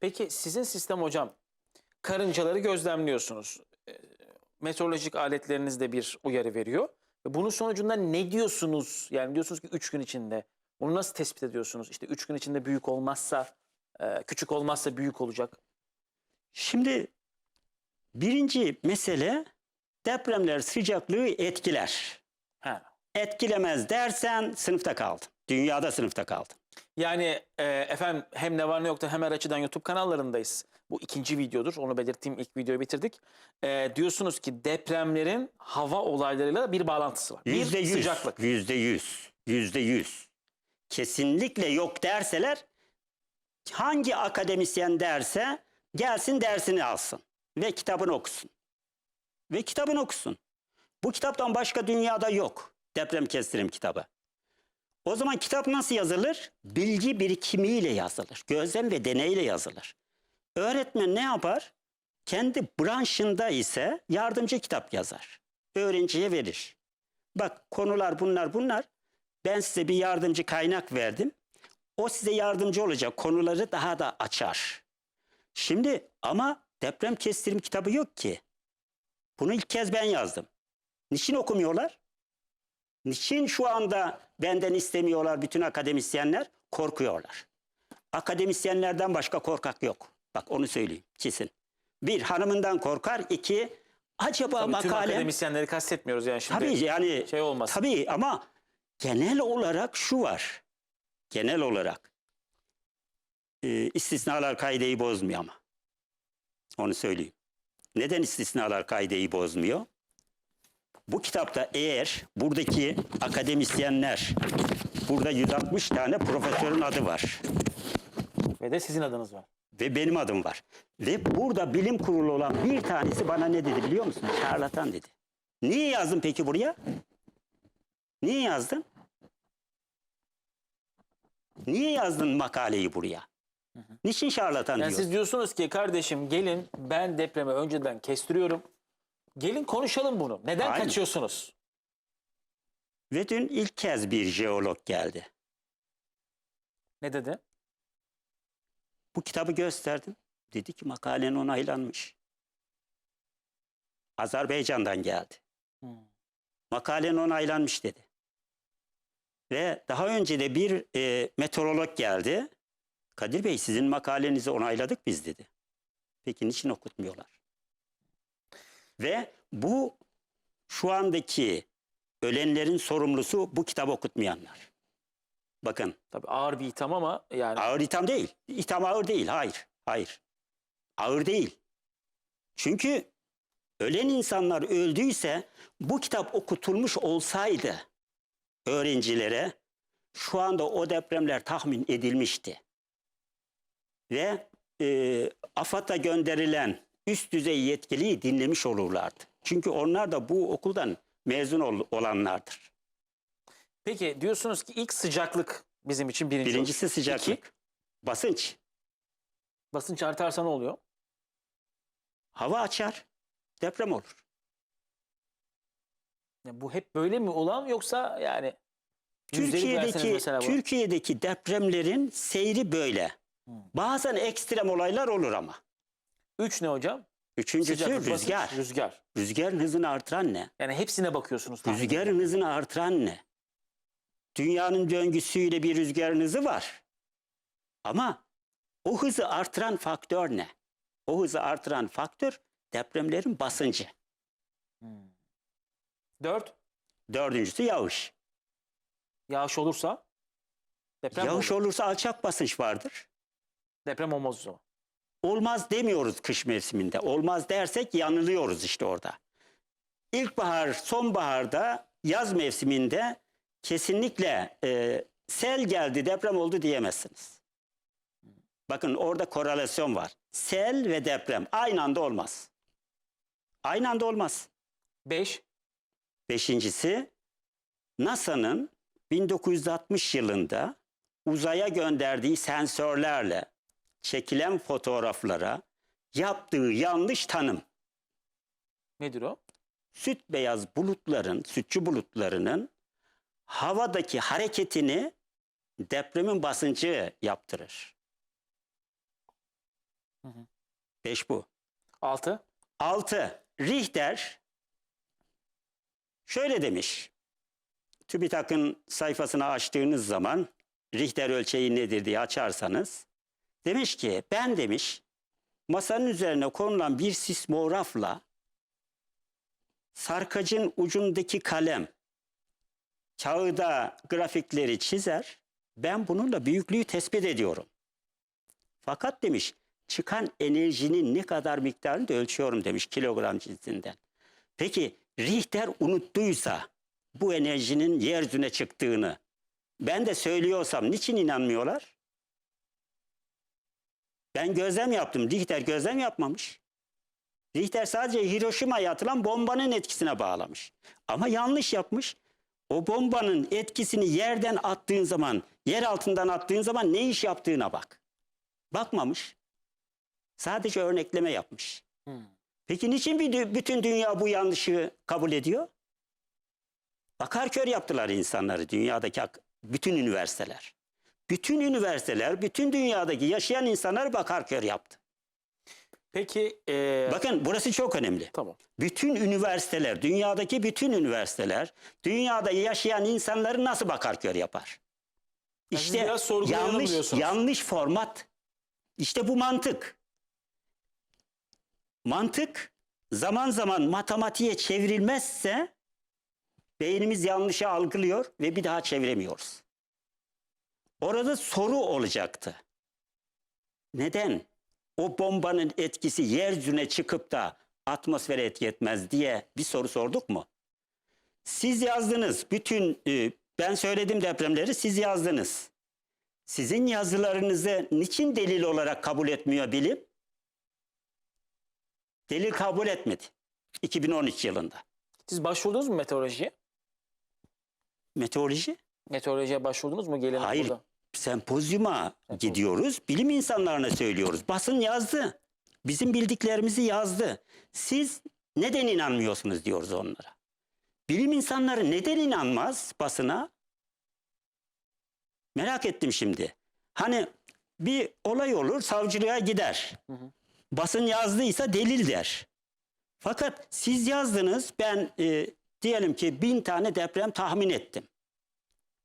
Peki sizin sistem hocam karıncaları gözlemliyorsunuz. Ee, Meteorolojik aletleriniz de bir uyarı veriyor. Ve bunun sonucunda ne diyorsunuz? Yani diyorsunuz ki 3 gün içinde. Bunu nasıl tespit ediyorsunuz? İşte 3 gün içinde büyük olmazsa, e, küçük olmazsa büyük olacak. Şimdi birinci mesele depremler sıcaklığı etkiler. Ha. Etkilemez dersen sınıfta kaldın. Dünyada sınıfta kaldın. Yani e, efendim hem ne var ne yokta hemen açıdan YouTube kanallarındayız. Bu ikinci videodur. Onu belirttiğim ilk videoyu bitirdik. E, diyorsunuz ki depremlerin hava olaylarıyla bir bağlantısı var. Yüzde bir yüz. sıcaklık. Yüzde yüz. Yüzde yüz. Kesinlikle yok derseler hangi akademisyen derse gelsin dersini alsın. Ve kitabını okusun. Ve kitabını okusun. Bu kitaptan başka dünyada yok. Deprem kestirim kitabı. O zaman kitap nasıl yazılır? Bilgi birikimiyle yazılır. Gözlem ve deneyle yazılır. Öğretmen ne yapar? Kendi branşında ise yardımcı kitap yazar. Öğrenciye verir. Bak konular bunlar bunlar. Ben size bir yardımcı kaynak verdim. O size yardımcı olacak. Konuları daha da açar. Şimdi ama deprem kestirim kitabı yok ki. Bunu ilk kez ben yazdım. Niçin okumuyorlar? Niçin şu anda benden istemiyorlar bütün akademisyenler? Korkuyorlar. Akademisyenlerden başka korkak yok. Bak onu söyleyeyim kesin. Bir hanımından korkar, iki acaba Tabii tüm makalem... akademisyenleri kastetmiyoruz yani şimdi. Tabii yani şey olmaz. Tabii ama genel olarak şu var. Genel olarak e, istisnalar kaideyi bozmuyor ama. Onu söyleyeyim. Neden istisnalar kaideyi bozmuyor? Bu kitapta eğer buradaki akademisyenler, burada 160 tane profesörün adı var Ve de sizin adınız var. ve benim adım var. Ve burada bilim kurulu olan bir tanesi bana ne dedi biliyor musun? Şarlatan dedi. Niye yazdın peki buraya? Niye yazdın? Niye yazdın makaleyi buraya? Niçin şarlatan Yani diyor? siz diyorsunuz ki kardeşim gelin ben depremi önceden kestiriyorum. Gelin konuşalım bunu. Neden Aynen. kaçıyorsunuz? Ve dün ilk kez bir jeolog geldi. Ne dedi? Bu kitabı gösterdim. Dedi ki makalen onaylanmış. Azerbaycan'dan geldi. Hmm. Makalen onaylanmış dedi. Ve daha önce de bir e, meteorolog geldi. Kadir Bey sizin makalenizi onayladık biz dedi. Peki niçin okutmuyorlar? Ve bu şu andaki ölenlerin sorumlusu bu kitabı okutmayanlar. Bakın Tabii ağır bir itham ama yani Ağır itham değil. İtham ağır değil. Hayır. Hayır. Ağır değil. Çünkü ölen insanlar öldüyse bu kitap okutulmuş olsaydı öğrencilere şu anda o depremler tahmin edilmişti. Ve e, AFAD'a gönderilen üst düzey yetkiliyi dinlemiş olurlardı. Çünkü onlar da bu okuldan mezun ol- olanlardır. Peki diyorsunuz ki ilk sıcaklık bizim için birinci. Birincisi olsun. sıcaklık. İki, Basınç. basınç artarsa ne oluyor? Hava açar. Deprem olur. Ya bu hep böyle mi olan yoksa yani Türkiye'deki. Türkiye'deki depremlerin seyri böyle. Hmm. Bazen ekstrem olaylar olur ama. Üç ne hocam? Üçüncüsü Sıcaklık, basınç, rüzgar. Rüzgar. Rüzgarın hızını artıran ne? Yani hepsine bakıyorsunuz. tahmin Rüzgarın hızını artıran ne? Dünyanın döngüsüyle bir rüzgarın hızı var. Ama o hızı artıran faktör ne? O hızı artıran faktör depremlerin basıncı. Hmm. Dört, Dördüncüsü yağış. yağış olursa deprem yağış olur. olursa alçak basınç vardır. Deprem olmaz o zaman. Olmaz demiyoruz kış mevsiminde. Olmaz dersek yanılıyoruz işte orada. İlkbahar, sonbaharda, yaz mevsiminde kesinlikle e, sel geldi, deprem oldu diyemezsiniz. Bakın orada korelasyon var. Sel ve deprem aynı anda olmaz. Aynı anda olmaz. Beş, Beşincisi NASA'nın 1960 yılında uzaya gönderdiği sensörlerle çekilen fotoğraflara yaptığı yanlış tanım. nedir o? Süt beyaz bulutların, sütçü bulutlarının havadaki hareketini depremin basıncı yaptırır. Beş bu. 6. 6. Richter şöyle demiş. TÜBİTAK'ın sayfasını açtığınız zaman Richter ölçeği nedir diye açarsanız demiş ki ben demiş masanın üzerine konulan bir sismografla sarkacın ucundaki kalem kağıda grafikleri çizer. Ben bununla büyüklüğü tespit ediyorum. Fakat demiş çıkan enerjinin ne kadar miktarını da ölçüyorum demiş kilogram cinsinden. Peki Richter unuttuysa bu enerjinin yeryüzüne çıktığını ben de söylüyorsam niçin inanmıyorlar? Ben gözlem yaptım. Richter gözlem yapmamış. Richter sadece Hiroşima'ya atılan bombanın etkisine bağlamış. Ama yanlış yapmış. O bombanın etkisini yerden attığın zaman, yer altından attığın zaman ne iş yaptığına bak. Bakmamış. Sadece örnekleme yapmış. Peki niçin bütün dünya bu yanlışı kabul ediyor? Bakar kör yaptılar insanları dünyadaki ak- bütün üniversiteler. Bütün üniversiteler, bütün dünyadaki yaşayan insanları bakar kör yaptı. Peki e, Bakın burası çok önemli. tamam. Bütün üniversiteler, dünyadaki bütün üniversiteler, dünyada yaşayan insanları nasıl bakar kör yapar? Yani İşte yanlış yanlış format. İşte bu mantık. Mantık zaman zaman matematiğe çevrilmezse beynimiz yanlışı algılıyor ve bir daha çeviremiyoruz. Orada soru olacaktı. Neden o bombanın etkisi yeryüzüne çıkıp da atmosfere etki etmez diye bir soru sorduk mu? Siz yazdınız. Bütün e, ben söyledim depremleri siz yazdınız. Sizin yazılarınızı niçin delil olarak kabul etmiyor bilim? Delil kabul etmedi. 2013 yılında. Siz başvurdunuz mu meteorolojiye? Meteoroloji? Meteorolojiye başvurdunuz mu? Gelin Hayır. burada. Sempozyuma gidiyoruz. Bilim insanlarına söylüyoruz. Basın yazdı. Bizim bildiklerimizi yazdı. Siz neden inanmıyorsunuz diyoruz onlara. Bilim insanları neden inanmaz basına? Merak ettim şimdi. Hani bir olay olur savcılığa gider. Basın yazdıysa delil der. Fakat siz yazdınız ben e, diyelim ki bin tane deprem tahmin ettim.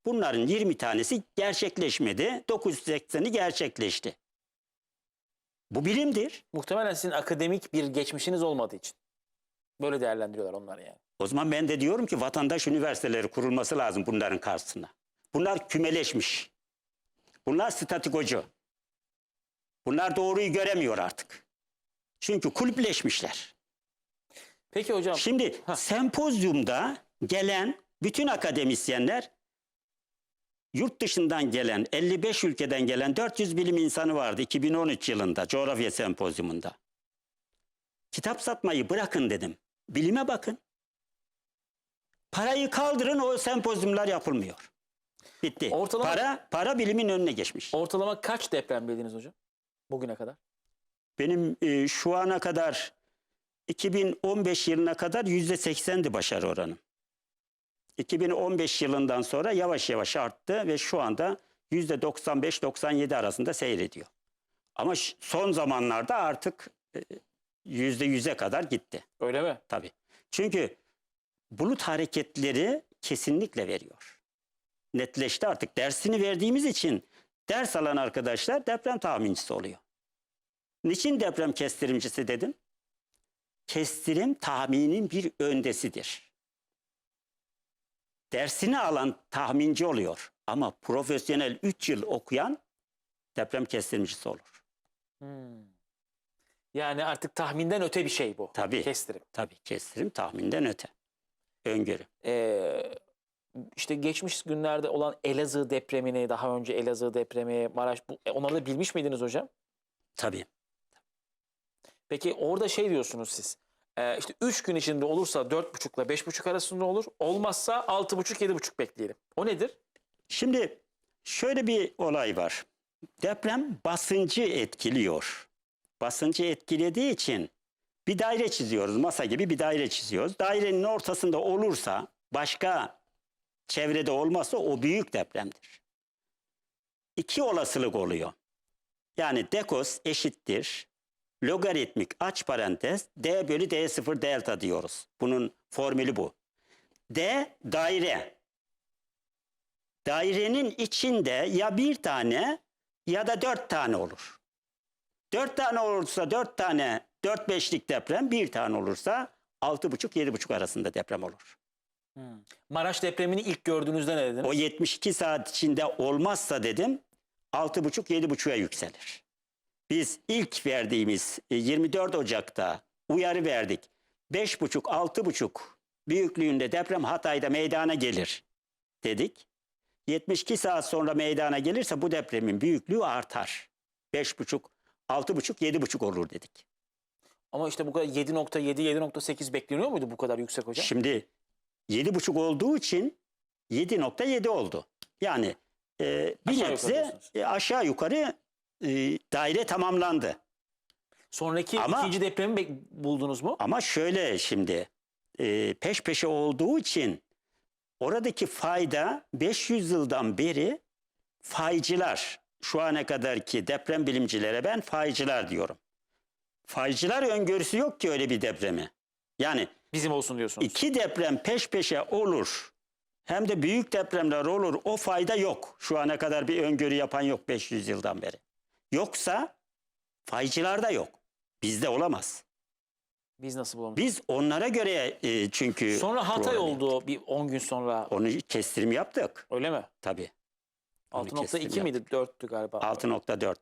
Bunların 20 tanesi gerçekleşmedi. 980'i gerçekleşti. Bu bilimdir. Muhtemelen sizin akademik bir geçmişiniz olmadığı için. Böyle değerlendiriyorlar onlar yani. O zaman ben de diyorum ki vatandaş üniversiteleri kurulması lazım bunların karşısına. Bunlar kümeleşmiş. Bunlar statikocu. Bunlar doğruyu göremiyor artık. Çünkü kulüpleşmişler. Peki hocam. Şimdi sempozyumda gelen bütün akademisyenler yurt dışından gelen 55 ülkeden gelen 400 bilim insanı vardı 2013 yılında coğrafya sempozyumunda. Kitap satmayı bırakın dedim. Bilime bakın. Parayı kaldırın o sempozyumlar yapılmıyor. Bitti. Ortalama- Para para bilimin önüne geçmiş. Ortalama kaç deprem bildiniz hocam? Bugüne kadar. Benim e, şu ana kadar 2015 yılına kadar yüzde seksendi başarı oranım. 2015 yılından sonra yavaş yavaş arttı ve şu anda yüzde 95-97 arasında seyrediyor. Ama son zamanlarda artık e, yüzde yüze kadar gitti Öyle mi? tabii. Çünkü bulut hareketleri kesinlikle veriyor. Netleşti artık dersini verdiğimiz için ders alan arkadaşlar deprem tahmincisi oluyor. Niçin deprem kestirimcisi dedim? Kestirim tahminin bir öndesidir. Dersini alan tahminci oluyor ama profesyonel 3 yıl okuyan deprem kestirimcisi olur. Yani artık tahminden öte bir şey bu. Tabii. Kestirim. Tabii kestirim tahminden öte. Öngörü. Ee, işte geçmiş günlerde olan Elazığ depremini, daha önce Elazığ depremi, Maraş, bu, e, onları da bilmiş miydiniz hocam? Tabii. Peki orada şey diyorsunuz siz. E, işte 3 gün içinde olursa 4,5 ile 5,5 arasında olur. Olmazsa 6,5-7,5 bekleyelim. O nedir? Şimdi şöyle bir olay var. Deprem basıncı etkiliyor. Basıncı etkilediği için bir daire çiziyoruz. Masa gibi bir daire çiziyoruz. Dairenin ortasında olursa başka çevrede olmazsa o büyük depremdir. İki olasılık oluyor. Yani dekos eşittir logaritmik aç parantez d bölü d0 delta diyoruz. Bunun formülü bu. D daire. Dairenin içinde ya bir tane ya da dört tane olur. Dört tane olursa dört tane dört beşlik deprem, bir tane olursa altı buçuk yedi buçuk arasında deprem olur. Maraş depremini ilk gördüğünüzde ne dediniz? O 72 saat içinde olmazsa dedim 6,5-7,5'a yükselir. Biz ilk verdiğimiz e, 24 Ocak'ta uyarı verdik. 5,5-6,5 büyüklüğünde deprem Hatay'da meydana gelir dedik. 72 saat sonra meydana gelirse bu depremin büyüklüğü artar. 5,5, 6,5, 7,5 olur dedik. Ama işte bu kadar 7.7, 7.8 bekleniyor muydu bu kadar yüksek hocam? Şimdi 7,5 olduğu için 7,7 oldu. Yani e, bir Aşağı yukarı nebze diyorsunuz. e, aşağı yukarı e, daire tamamlandı. Sonraki Ama- ikinci depremi bek- buldunuz mu? Ama şöyle şimdi e, peş peşe olduğu için oradaki fayda 500 yıldan beri faycılar şu ana kadarki deprem bilimcilere ben faycılar diyorum. Faycılar öngörüsü yok ki öyle bir depremi. Yani Bizim olsun diyorsunuz. İki deprem peş peşe olur. Hem de büyük depremler olur. O fayda yok. Şu ana kadar bir öngörü yapan yok 500 yıldan beri. Yoksa faycılarda yok. Bizde olamaz. Biz nasıl bulalım? Biz onlara göre e, çünkü Sonra Hatay program oldu bir 10 gün sonra. Onu kestirim yaptık Öyle mi? tabii. Onu 6.2 kestim miydi? 4'tü galiba. 6.4'tü.